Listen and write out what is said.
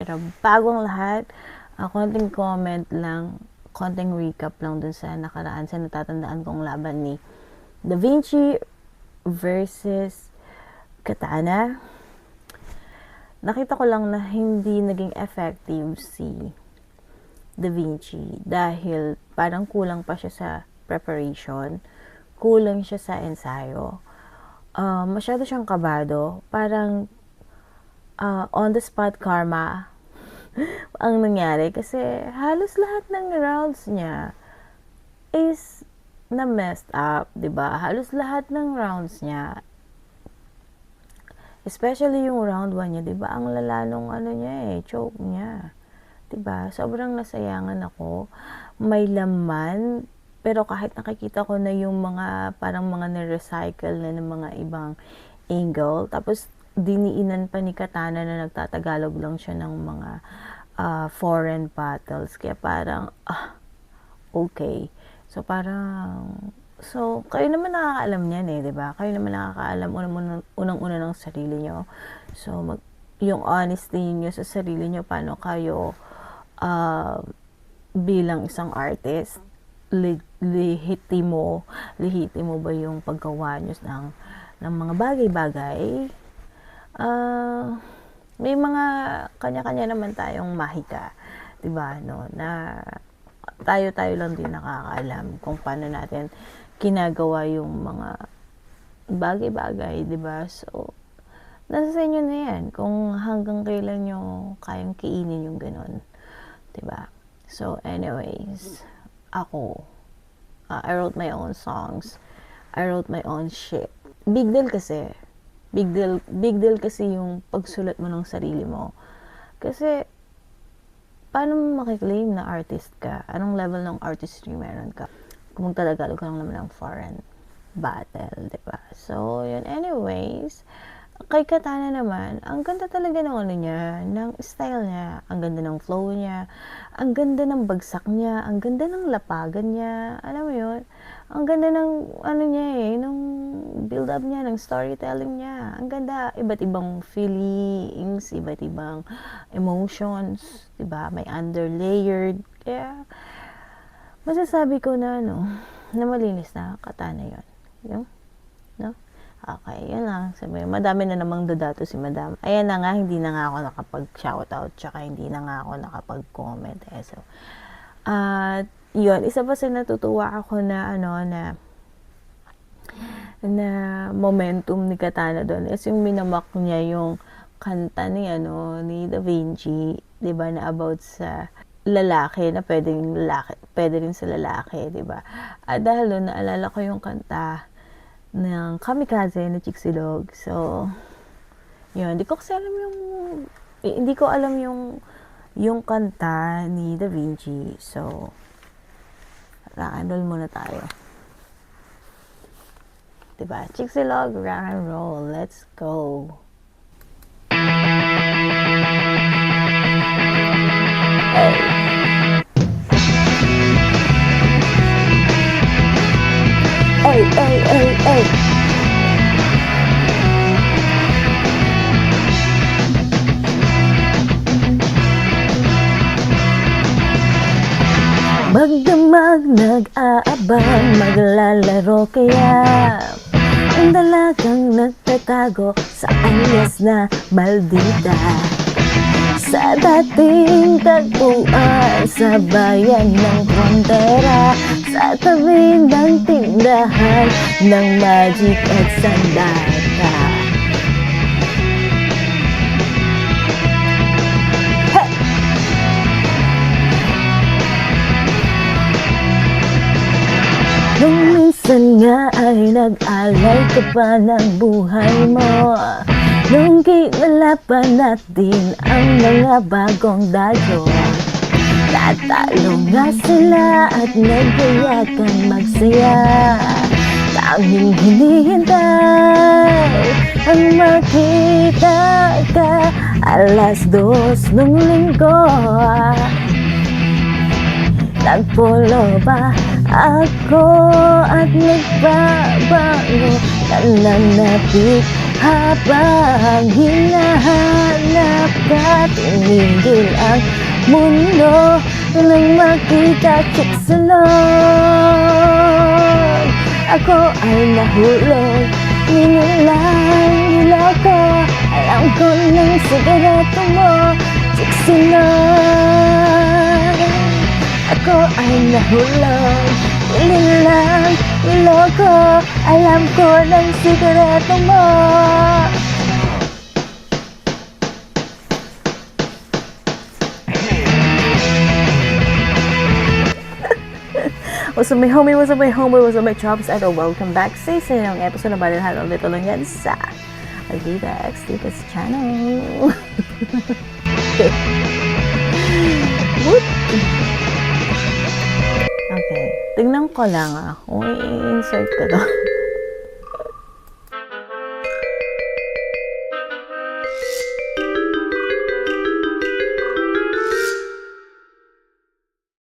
Pero bagong lahat, uh, konting comment lang, konting recap lang dun sa nakaraan sa natatandaan kong laban ni Da Vinci versus Katana. Nakita ko lang na hindi naging effective si Da Vinci dahil parang kulang pa siya sa preparation, kulang siya sa ensayo. Uh, masyado siyang kabado, parang uh, on the spot karma ang nangyari kasi halos lahat ng rounds niya is na messed up, 'di ba? Halos lahat ng rounds niya especially yung round 1 niya, 'di ba? Ang lala nung ano niya eh, choke niya. 'Di ba? Sobrang nasayangan ako. May laman pero kahit nakikita ko na yung mga parang mga na-recycle na ng mga ibang angle tapos diniinan pa ni Katana na nagtatagalog lang siya ng mga uh, foreign battles. Kaya parang, ah, okay. So, parang, so, kayo naman nakakaalam niyan eh, di ba? Kayo naman nakakaalam unang-una unang-una ng sarili nyo. So, mag, yung honesty niyo sa sarili nyo, paano kayo uh, bilang isang artist, li, lihitimo, lihitimo ba yung paggawa nyo ng, ng mga bagay-bagay uh, may mga kanya-kanya naman tayong mahika, 'di ba? No, na tayo-tayo lang din nakakaalam kung paano natin ginagawa yung mga bagay-bagay, 'di ba? So, nasa sa inyo na 'yan kung hanggang kailan nyo kayang kiinin yung ganun, 'di ba? So, anyways, ako uh, I wrote my own songs. I wrote my own shit. Big deal kasi big deal, big deal kasi yung pagsulat mo ng sarili mo. Kasi, paano mo makiklaim na artist ka? Anong level ng artistry meron ka? Kung magtatagalog ka lang naman ng foreign battle, di ba? So, yun. Anyways, kay Katana naman, ang ganda talaga ng ano niya, ng style niya, ang ganda ng flow niya, ang ganda ng bagsak niya, ang ganda ng lapagan niya, alam mo yun? Ang ganda ng ano niya eh, ng build up niya, ng storytelling niya. Ang ganda, iba't ibang feelings, iba't ibang emotions, 'di ba? May underlayered. Kaya masasabi ko na ano, na malinis na katana 'yon. Yung, no? Okay, yan lang. Sabi, madami na namang dadato si madam. Ayan na nga, hindi na nga ako nakapag-shoutout, tsaka hindi na nga ako nakapag-comment. Eh. So, at, uh, yun, isa pa sa natutuwa ako na, ano, na, na momentum ni Katana doon is yung minamak niya yung kanta ni, ano, ni Da Vinci, di ba, na about sa lalaki na pwedeng lalaki, pwede rin sa lalaki, di ba? At dahil doon, naalala ko yung kanta ng Kamikaze na Chicxulog. So, yun, hindi ko kasi alam yung, eh, hindi ko alam yung, yung kanta ni Da Vinci. So, rock and roll muna tayo. Diba? Chicxulog, rock and roll. Let's go. Hey. Hey, hey, hey, hey. Magdamag nag-aabang Maglalaro kaya Ang dalagang nagtatago Sa alias na maldita Sa dating tagpuan Sa bayan ng frontera Sa tabi ng tindahan Ng magic at sandata? Nung minsan nga ay nag-alay ka pa ng buhay mo Nung kinalapan natin ang mga bagong dayo Natalo nga sila at nagkayakan magsaya. Tanging hinihintay ang makita ka Alas dos nung linggo. Nagpolo ba ako at nagbabago? Nananapit Habang hinahanap ka. Tumigil ang mundo Nang makita chiksunod Ako ay nahulog Ninulang niloko Alam ko ng sigarato mo Chiksunod Ako ay nahulog Nilang niloko Alam ko ng sigarato mo What's up my homie, what's up my homie, what's up my chops, at welcome back. Sa isa ng episode na balilhan ulit lang yan sa Algida X Titas Channel. What? Okay, tignan ko lang ah, kung i-insert ko to.